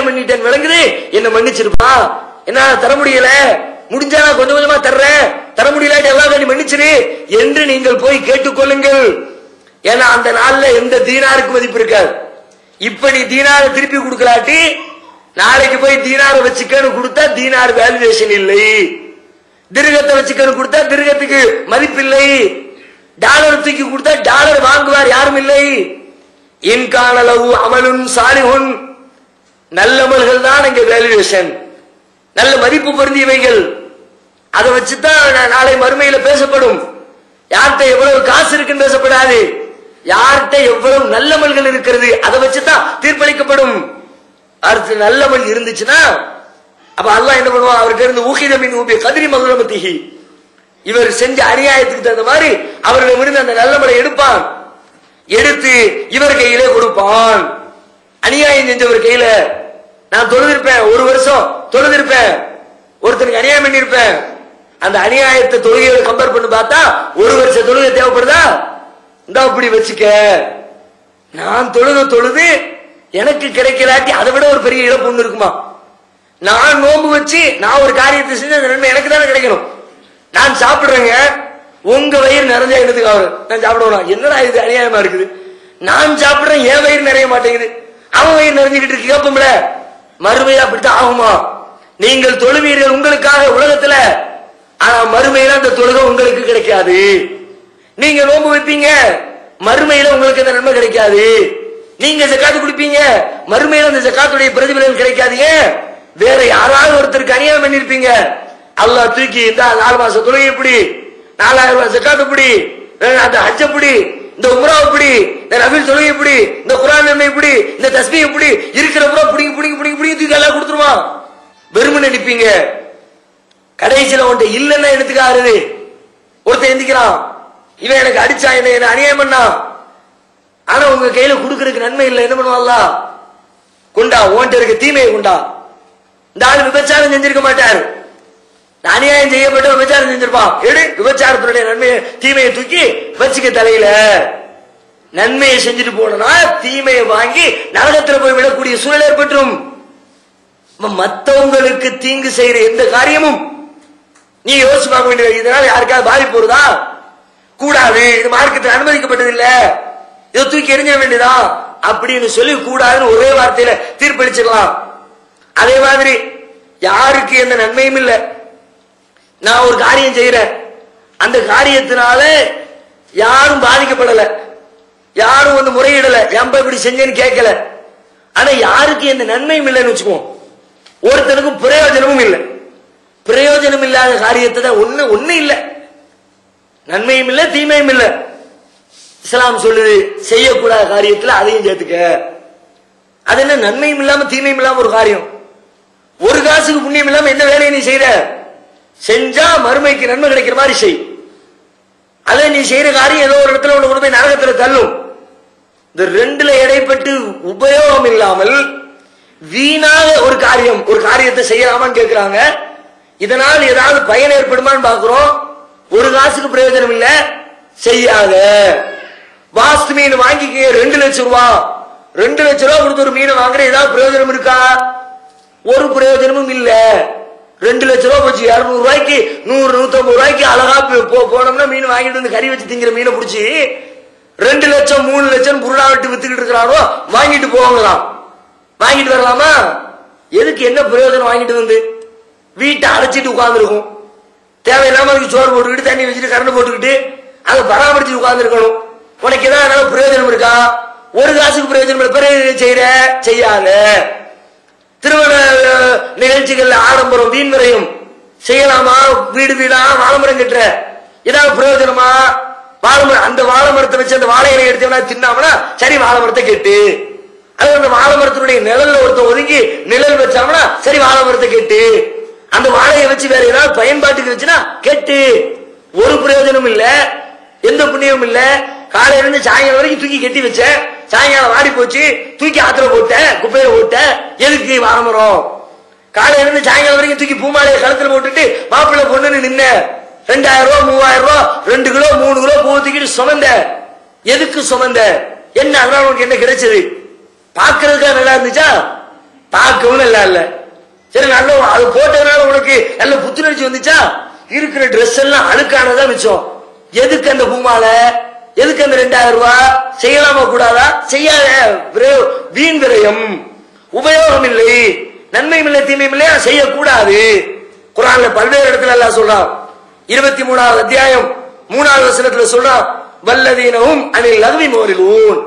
அநியாயம் பண்ணிட்டேன் விளங்குது. என்ன மன்னிச்சிருப்பா. என்ன தர முடியல. முடிஞ்சா நான் கொஞ்சம் கொஞ்சமா தர்றேன். தர முடியலாட்டி எல்லாம் மன்னிச்சிரு என்று நீங்கள் போய் கேட்டுக்கொள்ளுங்கள். ஏன்னா அந்த நாள்ல எந்த தீனாருக்கு மதிப்பு இருக்காது. இப்ப நீ தீனார திருப்பி கொடுக்கலாட்டி நாளைக்கு போய் தீனார வச்சுக்கன்னு கொடுத்தா தீனார் வேல்யூவேஷன் இல்லை. திருகத்தை வச்சுக்கன்னு கொடுத்தா திருகத்துக்கு மதிப்பு இல்லை. டாலர் தூக்கி கொடுத்தா டாலர் வாங்குவார் யாரும் இல்லை. இன்கானளவு அமலும் சாலிஹுன். நல்லவர்கள் தான் இங்க வேல்யூவேஷன் நல்ல மதிப்பு பொருந்தியவைகள். அதை வச்சுதான் நாளை மறுமையில பேசப்படும். யார்கிட்ட எவ்வளவு காசு இருக்குன்னு பேசப்படாது. யார்கிட்ட எவ்வளவு நல்லமல்கள் இருக்கிறது அதை வச்சுதான் தீர்ப்பளிக்கப்படும். அடுத்து நல்லமல் இருந்துச்சுன்னா அப்ப அல்லாஹ் என்ன பண்ணுவான்? அவருக்கு இருந்து ஊகிதமின் ஊபி கதிரி மதுரமத்திகி இவர் செஞ்ச அநியாயத்துக்கு தகுந்த மாதிரி அவர்களிடமிருந்து அந்த நல்லமலை எடுப்பான். எடுத்து இவர் கையிலே கொடுப்பான். அநியாயம் செஞ்சவர் கையில நான் தொழுதிருப்பேன் ஒரு வருஷம் தொழுதிருப்பேன். ஒருத்தனுக்கு அநியாயம் பண்ணிருப்பேன். அந்த அநியாயத்தை தொழுகையோட கம்பேர் பண்ணி பார்த்தா ஒரு வருஷம் தொழுகை தேவைப்படுதா? இந்த இப்படி வச்சுக்க. நான் தொழுத தொழுது எனக்கு கிடைக்கலாட்டி அதை விட ஒரு பெரிய இழப்பு ஒண்ணு இருக்குமா? நான் நோன்பு வச்சு நான் ஒரு காரியத்தை செஞ்சு அந்த நன்மை எனக்கு தானே கிடைக்கணும். நான் சாப்பிடுறேங்க. உங்க வயிறு நிறைஞ்சா என்னதுக்கு அவரு நான் சாப்பிடுவேன்? என்னடா இது அநியாயமா இருக்குது? நான் சாப்பிடுறேன் என் வயிறு நிறைய மாட்டேங்குது. அவன் வயிறு நிறைஞ்சுக்கிட்டு இருக்கு கேப்போம்ல மறுமையில அப்படித்தான் ஆகுமா? நீங்கள் தொழுவீர்கள் உங்களுக்காக உலகத்துல ஆனா மறுமையில அந்த தொழுகை உங்களுக்கு கிடைக்காது. நீங்க நோம்பு வைப்பீங்க மறுமையில உங்களுக்கு அந்த நன்மை கிடைக்காது. நீங்க ஜக்காத்து கொடுப்பீங்க மறுமையில அந்த ஜக்காத்துடைய பிரதிபலன் கிடைக்காதீங்க வேற யாராவது ஒருத்தருக்கு அநியாயம் பண்ணிருப்பீங்க. அல்லா தூக்கி இந்த நாலு மாசம் தொழுகை எப்படி? நாலாயிரம் ரூபாய் ஜக்காத்து எப்படி? அந்த ஹஜ் எப்படி? இந்த உம்ரா எப்படி? இந்த நபில் தொழுகை எப்படி? இந்த குரான் நன்மை எப்படி? இந்த தஸ்மி எப்படி? இருக்கிற பூரா பிடிங்க பிடிங்க பிடிங்க பிடிங்க தூக்கி எல்லாம் கொடுத்துருவான் வெறுமனே நிற்பீங்க கடைசியில் உன்ட்ட இல்லைன்னா எடுத்துக்க ஆறுது? ஒருத்தன் எந்திக்கிறான். இவன் எனக்கு அடிச்சா என்ன என்ன அநியாயம் பண்ணான் ஆனா உங்க கையில கொடுக்கறதுக்கு நன்மை இல்லை. என்ன பண்ணுவாங்களா கொண்டா ஓன்ட்ட இருக்க தீமையை கொண்டா. இந்த ஆள் விபச்சாரம் செஞ்சிருக்க மாட்டார். அநியாயம் செய்யப்பட்டு விபச்சாரம் செஞ்சிருப்பான். எடு விபச்சாரத்தினுடைய நன்மையை தீமையை தூக்கி வச்சுக்க தலையில. நன்மையை செஞ்சுட்டு போனா தீமையை வாங்கி நரகத்துல போய் விடக்கூடிய சூழல் ஏற்பட்டுரும். மத்தவங்களுக்கு தீங்கு செய்யற எந்த காரியமும் நீ யோசிச்சு பார்க்க வேண்டியது இதனால யாருக்காவது பாதிப்பு வருதா? கூடாது. இது மார்க்கத்தில் அனுமதிக்கப்பட்டது இல்ல இதை தூக்கி எறிஞ்ச வேண்டியதா? அப்படின்னு சொல்லி கூடாதுன்னு ஒரே வார்த்தையில தீர்ப்பளிச்சிடலாம். அதே மாதிரி யாருக்கு எந்த நன்மையும் இல்லை. நான் ஒரு காரியம் செய்யறேன் அந்த காரியத்தினால யாரும் பாதிக்கப்படல. யாரும் வந்து முறையிடல. ஏன்பா இப்படி செஞ்சேன்னு கேட்கல. ஆனா யாருக்கு எந்த நன்மையும் இல்லைன்னு வச்சுக்குவோம். ஒருத்தனுக்கும் பிரயோஜனமும் இல்லை. பிரயோஜனம் இல்லாத காரியத்தை தான் ஒண்ணு ஒண்ணு இல்லை. நன்மையும் இல்லை தீமையும் இல்லை. இஸ்லாம் சொல்லுது செய்யக்கூடாத காரியத்துல அதையும் சேர்த்துக்க. அது என்ன நன்மையும் இல்லாம தீமையும் இல்லாம ஒரு காரியம். ஒரு காசுக்கு புண்ணியம் இல்லாம என்ன வேலையை நீ செய்யற? செஞ்சா மறுமைக்கு நன்மை கிடைக்கிற மாதிரி செய். அதை நீ செய்யற காரியம் ஏதோ ஒரு இடத்துல உன்னை போய் நரகத்துல தள்ளும். இந்த ரெண்டுல இடைப்பட்டு உபயோகம் இல்லாமல் வீணாக ஒரு காரியம் ஒரு காரியத்தை செய்யலாமான்னு கேட்கிறாங்க இதனால் ஏதாவது பயன் ஏற்படுமான்னு பாக்குறோம். ஒரு காசுக்கு பிரயோஜனம் இல்ல. செய்யாத. வாஸ்து மீன் வாங்கிக்க ரெண்டு லட்சம் ரூபா. ரெண்டு லட்சம் ரூபா கொடுத்து ஒரு மீனை வாங்குற ஏதாவது பிரயோஜனம் இருக்கா? ஒரு பிரயோஜனமும் இல்லை. ரெண்டு லட்ச ரூபா போச்சு இரநூறு ரூபாய்க்கு நூறு நூத்தம்பது ரூபாய்க்கு அழகா போ- போனோம்னா மீன் வாங்கிட்டு வந்து கறி வச்சு திங்கிற மீனை பிடிச்சி ரெண்டு லட்சம் மூணு லட்சம் புருடா விட்டு வித்துக்கிட்டு இருக்கிறாரோ வாங்கிட்டு போவாங்களாம். வாங்கிட்டு வரலாமா? எதுக்கு என்ன பிரயோஜனம் வாங்கிட்டு வந்து? வீட்டை அடைச்சிட்டு உட்காந்துருக்கும் தேவையில்லாம அதுக்கு சோறு போட்டுக்கிட்டு தண்ணி வச்சுட்டு கரண்ட் போட்டுக்கிட்டு அதை பராமரிச்சு உட்காந்துருக்கணும் உனக்கு ஏதாவது பிரயோஜனம் இருக்கா? ஒரு காசுக்கு பிரயோஜனம் இல்லை. பிறகு செய்யற? செய்யாத. திருமண நிகழ்ச்சிகள் ஆடம்பரம் வீண்முறையும் செய்யலாமா? வீடு வீடா? வாழைமரம் கட்டுற. ஏதாவது பிரயோஜனமா? வாழைமரம் அந்த வாழமரத்தை வச்சு அந்த வாழை இலையை எடுத்தோம்னா தின்னாமனா சரி வாழமரத்தை கெட்டு. அது அந்த வாழமரத்தினுடைய நிழல்ல ஒருத்தன் ஒதுங்கி நிழல் வச்சாமனா சரி வாழமரத்தை கெட்டு. அந்த வாழையை வச்சு வேற ஏதாவது பயன்பாட்டுக்கு வச்சுனா கெட்டு. ஒரு பிரயோஜனம் இல்ல. எந்த புண்ணியமும் இல்ல. காலையில இருந்து சாயங்காலம் வரைக்கும் தூக்கி கட்டி வச்சேன். சாயங்காலம் வாடி போச்சு தூக்கி ஆத்துல போட்ட குப்பையில போட்ட எதுக்கு வாரமரம் காலையில இருந்து சாயங்காலம் வரைக்கும் தூக்கி பூமாலையை கழுத்துல போட்டுட்டு மாப்பிள்ளை பொண்ணுன்னு நின்ன. ரெண்டாயிரம் ரூபா மூவாயிரம் ரூபா ரெண்டு கிலோ மூணு கிலோ பூ தூக்கிட்டு சுமந்த. எதுக்கு சுமந்த? என்ன அதனால உனக்கு என்ன கிடைச்சது? பாக்குறதுக்காக நல்லா இருந்துச்சா? பார்க்கவும் நல்லா இல்ல. சரி நல்ல அது போட்டதுனால உனக்கு நல்ல புத்துணர்ச்சி வந்துச்சா? இருக்கிற ட்ரெஸ் எல்லாம் அழுக்கானதான் மிச்சம். எதுக்கு அந்த பூமாலை? எதுக்கு அந்த ரெண்டாயிரம் ரூபாய் செய்யலாமா கூடாதா? செய்யாத. வீண் விரயம். உபயோகம் இல்லை நன்மையும் இல்லை தீமையும் இல்லையா செய்யக்கூடாது. குரான்ல பல்வேறு இடத்துல எல்லாம் சொல்றான். இருபத்தி மூணாவது அத்தியாயம் மூணாவது வசனத்துல சொல்றான் வல்லதீனவும் அனில் லகுவி மோரிலூன்.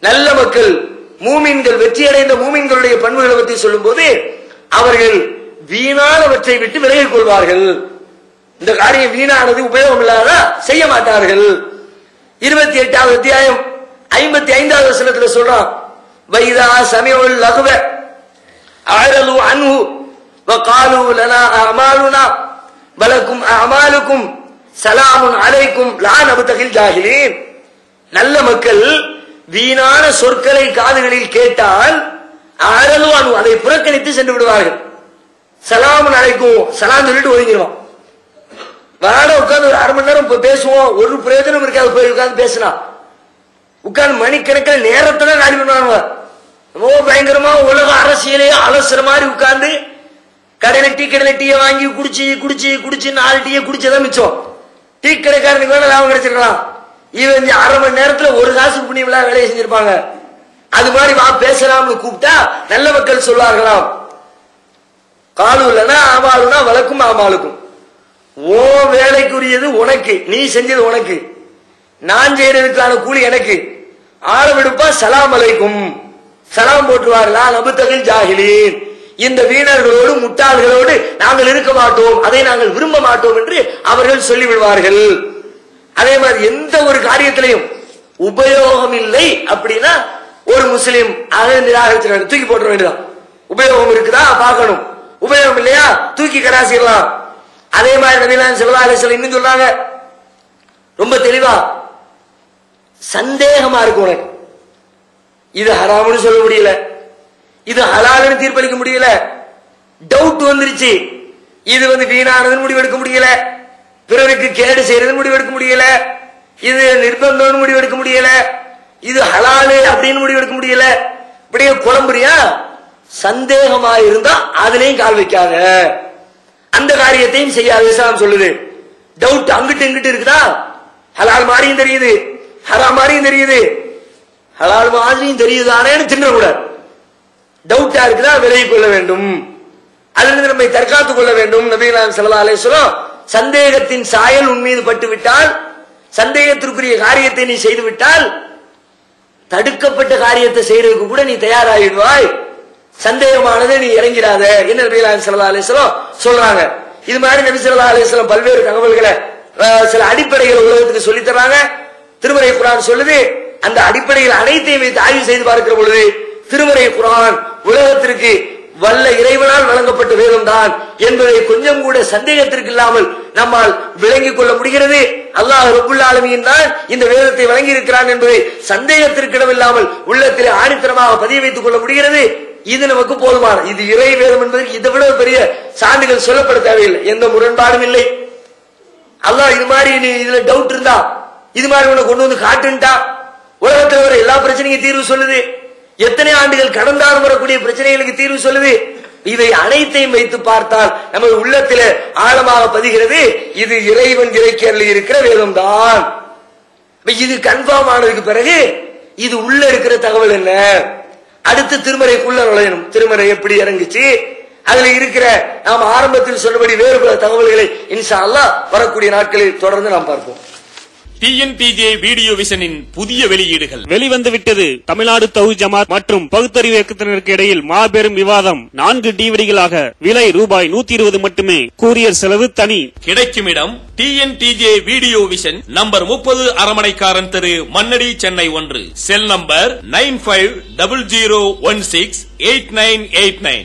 நல்ல மக்கள் மூமின்கள் வெற்றியடைந்த மூமின்களுடைய பண்புகளை பற்றி சொல்லும்போது அவர்கள் வீணானவற்றை விட்டு விலகிக் கொள்வார்கள். இந்த காரியம் வீணானது உபயோகம் இல்லாத செய்ய மாட்டார்கள். இருபத்தி எட்டாவது அத்தியாயம் ஐம்பத்தி ஐந்தாவது வசனத்துல சொல்றான் வைதா சமயம் லகுவ அழலு அன்பு வகாலு லனா அமாலுனா வலக்கும் அமாலுக்கும் சலாமுன் அலைக்கும் லா நபுதகில் ஜாகிலீன். நல்ல மக்கள் வீணான சொற்களை காதுகளில் கேட்டால் அழலு அனு அதை புறக்கணித்து சென்று விடுவார்கள். சலாமுன் அழைக்கும் சலாம் சொல்லிட்டு ஒதுங்கிடுவான் வாட உட்காந்து ஒரு அரை மணி நேரம் பேசுவோம். ஒரு பிரயோஜனம் இருக்காது. போய் உட்காந்து பேசினா. உட்காந்து மணிக்கணக்கில் நேரத்துல காலி பண்ணுவாங்க. ரொம்ப பயங்கரமா உலக அரசியலே அலசுற மாதிரி உட்காந்து கடையில டீ கடையில டீயை வாங்கி குடிச்சு குடிச்சு குடிச்சு நாலு டீயை குடிச்சதான் மிச்சம். டீ கடைக்காரனுக்கு வேணா லாபம் கிடைச்சிருக்கலாம். இவன் இந்த அரை மணி நேரத்துல ஒரு காசு புண்ணியம் வேலையை செஞ்சிருப்பாங்க. அது மாதிரி வா பேசலாம்னு கூப்பிட்டா நல்ல மக்கள் சொல்வார்களாம். காலூர்லன்னா இல்லைன்னா வழக்கும் ஆமாளுக்கும். ஓ வேலைக்குரியது உனக்கு. நீ செஞ்சது உனக்கு. நான் செய்யறதுக்கான கூலி எனக்கு. ஆள விடுப்பா சலாம் அலைக்கும். சலாம் போட்டுவார்களா நபுத்தகில் ஜாகிலீன். இந்த வீணர்களோடு முட்டாள்களோடு நாங்கள் இருக்க மாட்டோம். அதை நாங்கள் விரும்ப மாட்டோம் என்று அவர்கள் சொல்லிவிடுவார்கள். அதே மாதிரி எந்த ஒரு காரியத்திலையும் உபயோகம் இல்லை அப்படின்னா ஒரு முஸ்லீம் அதை நிராகரிச்சு தூக்கி போட்டுற வேண்டியதான் உபயோகம் இருக்குதா? பார்க்கணும். உபயோகம் இல்லையா? தூக்கி கராசிடலாம் அதே மாதிரி நபிலான் செல்வா அலிஸ்லாம் இன்னும் சொல்றாங்க ரொம்ப தெளிவா சந்தேகமா இருக்கும் உனக்கு. இது ஹராம்னு சொல்ல முடியல. இது ஹலாலுன்னு தீர்ப்பளிக்க முடியல. டவுட் வந்துருச்சு. இது வந்து வீணானதுன்னு முடிவெடுக்க முடியல. பிறருக்கு கேடு செய்யறதுன்னு முடிவெடுக்க முடியல. இது நிர்பந்தம்னு முடிவெடுக்க முடியல. இது ஹலாலு அப்படின்னு முடிவெடுக்க முடியல. இப்படியே குழம்புறியா? சந்தேகமா இருந்தா அதுலயும் கால் வைக்காத. அந்த காரியத்தையும் செய்யாத இஸ்லாம் சொல்லுது. டவுட் அங்கிட்டு இங்கிட்டு இருக்குதா? ஹலால் மாதிரியும் தெரியுது. ஹரா மாதிரியும் தெரியுது. ஹலால் மாதிரியும் தெரியுதானேன்னு தின்னக்கூடாது டவுட்டா இருக்குதா? விலகி கொள்ள வேண்டும். அதிலிருந்து நம்மை தற்காத்துக் கொள்ள வேண்டும். நபீலாம் சல்லா அலேஸ்வரம் சந்தேகத்தின் சாயல் உன் மீது பட்டு விட்டால் சந்தேகத்திற்குரிய காரியத்தை நீ செய்துவிட்டால் தடுக்கப்பட்ட காரியத்தை செய்யறதுக்கு கூட நீ தயாராகிடுவாய் சந்தேகமானது நீ இறங்கிறாத என்ன நபீலாம் சல்லா அலிஸ்லாம் சொல்றாங்க. இது மாதிரி நபி ஸல்லல்லாஹு அலைஹி பல்வேறு தகவல்களை சில அடிப்படைகள் உலகத்துக்கு சொல்லித் தர்றாங்க. திருமறை குரான் சொல்லுது அந்த அடிப்படையில் அனைத்தையும் வைத்து ஆய்வு செய்து பார்க்கிற பொழுது திருமறை குரான் உலகத்திற்கு வல்ல இறைவனால் வழங்கப்பட்ட வேதம் தான் என்பதை கொஞ்சம் கூட சந்தேகத்திற்கு இல்லாமல் நம்மால் விளங்கிக் கொள்ள முடிகிறது. அல்லாஹ் ரபுல் ஆலமீன் தான் இந்த வேதத்தை வழங்கி இருக்கிறான் என்பதை சந்தேகத்திற்கு இடமில்லாமல் உள்ளத்திலே ஆணித்தரமாக பதிய வைத்துக் கொள்ள முடிகிறது. இது நமக்கு போதுமான. இது இறை வேதம் என்பதற்கு இதை விட பெரிய சான்றுகள் சொல்லப்பட தேவையில்லை. எந்த முரண்பாடும் இல்லை. அல்லாஹ் இது மாதிரி நீ இதுல டவுட் இருந்தா இது மாதிரி உன்னை கொண்டு வந்து காட்டுன்ட்டா உலகத்தில் வர எல்லா பிரச்சனைக்கும் தீர்வு சொல்லுது. எத்தனை ஆண்டுகள் கடந்தாலும் வரக்கூடிய பிரச்சனைகளுக்கு தீர்வு சொல்லுது. இதை அனைத்தையும் வைத்து பார்த்தால் நமது உள்ளத்தில ஆழமாக பதிகிறது. இது இறைவன் இறைக்கரில் இருக்கிற வேதம் தான் இது கன்ஃபார்ம் ஆனதுக்கு பிறகு இது உள்ள இருக்கிற தகவல் என்ன? அடுத்து திருமறைக்குள்ள நுழையணும். திருமறை எப்படி இறங்குச்சு? அதுல இருக்கிற நாம் ஆரம்பத்தில் சொன்னபடி வேறு பல தகவல்களை இன்ஷா அல்லா வரக்கூடிய நாட்களில் தொடர்ந்து நாம் பார்ப்போம். டிஎன்பிஜே வீடியோ விஷனின் புதிய வெளியீடுகள். வெளிவந்து விட்டது தமிழ்நாடு தௌ ஜமாத் மற்றும் பகுத்தறிவு இயக்கத்தினருக்கு இடையில் மாபெரும் விவாதம். நான்கு டிவிடிகளாக விலை ரூபாய் நூத்தி இருபது மட்டுமே. கூரியர் செலவு தனி. கிடைக்கும் இடம் டிஎன்டிஜே வீடியோ விஷன் நம்பர் முப்பது அரமனைக்காரன் தெரு மன்னடி சென்னை ஒன்று. Cell number nine five double zero one six eight nine eight nine.